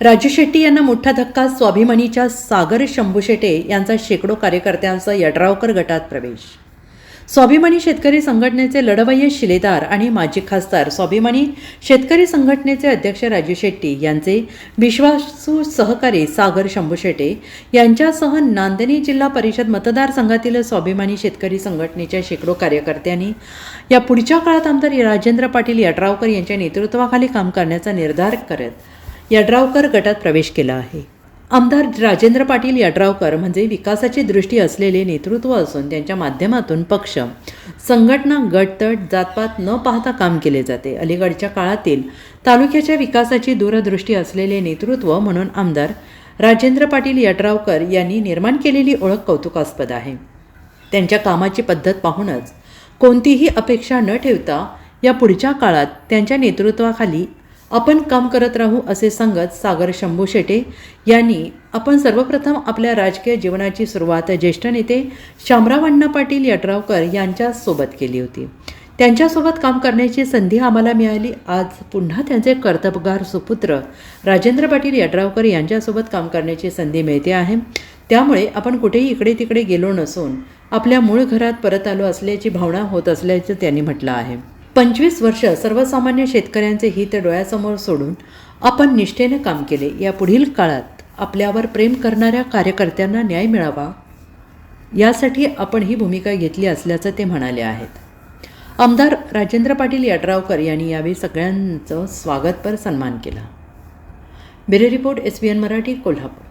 राजू शेट्टी यांना मोठा धक्का स्वाभिमानीच्या सागर शंभू शेटे यांचा शेकडो कार्यकर्त्यांचा यड्रावकर गटात प्रवेश. स्वाभिमानी शेतकरी संघटनेचे लढवय्य शिलेदार आणि माजी खासदार स्वाभिमानी शेतकरी संघटनेचे अध्यक्ष राजू शेट्टी यांचे विश्वासू सहकारी सागर शंभू शेटे यांच्यासह नांदणी जिल्हा परिषद मतदारसंघातील स्वाभिमानी शेतकरी संघटनेच्या शेकडो कार्यकर्त्यांनी या पुढच्या काळात आमदार राजेंद्र पाटील यड्रावकर यांच्या नेतृत्वाखाली काम करण्याचा निर्धार करत यड्रावकर गटात प्रवेश केला आहे. आमदार राजेंद्र पाटील यड्रावकर म्हणजे विकासाची दृष्टी असलेले नेतृत्व असून त्यांच्या माध्यमातून पक्ष संघटना गटतट जातपात न पाहता काम केले जाते. अलीकडच्या काळातील तालुक्याच्या विकासाची दूरदृष्टी असलेले नेतृत्व म्हणून आमदार राजेंद्र पाटील यड्रावकर यांनी निर्माण केलेली ओळख कौतुकास्पद आहे. त्यांच्या कामाची पद्धत पाहूनच कोणतीही अपेक्षा न ठेवता या पुढच्या काळात त्यांच्या नेतृत्वाखाली आपण काम करत राहू असे सांगत सागर शंभू शेटे यांनी आपण सर्वप्रथम आपल्या राजकीय जीवनाची सुरुवात ज्येष्ठ नेते शामराव अण्णा पाटील यड्रावकर यांच्यासोबत केली होती. त्यांच्यासोबत काम करण्याची संधी आम्हाला मिळाली. आज पुन्हा त्यांचे कर्तबगार सुपुत्र राजेंद्र पाटील यड्रावकर यांच्यासोबत काम करण्याची संधी मिळते आहे. त्यामुळे आपण कुठेही इकडे तिकडे गेलो नसून आपल्या मूळ घरात परत आलो असल्याची भावना होत असल्याचं त्यांनी म्हटलं आहे. पंचवीस वर्ष सर्वसामान्य शेतकऱ्यांचे हित डोळ्यासमोर सोडून आपण निष्ठेने काम केले. या पुढील काळात आपल्यावर प्रेम करणाऱ्या कार्यकर्त्यांना न्याय मिळावा यासाठी आपण ही भूमिका घेतली असल्याचं ते म्हणाले आहेत. आमदार राजेंद्र पाटील यड्रावकर यांनी यावेळी सगळ्यांचं स्वागतपर सन्मान केला. Bureau report S B N Marathi Kolhapur.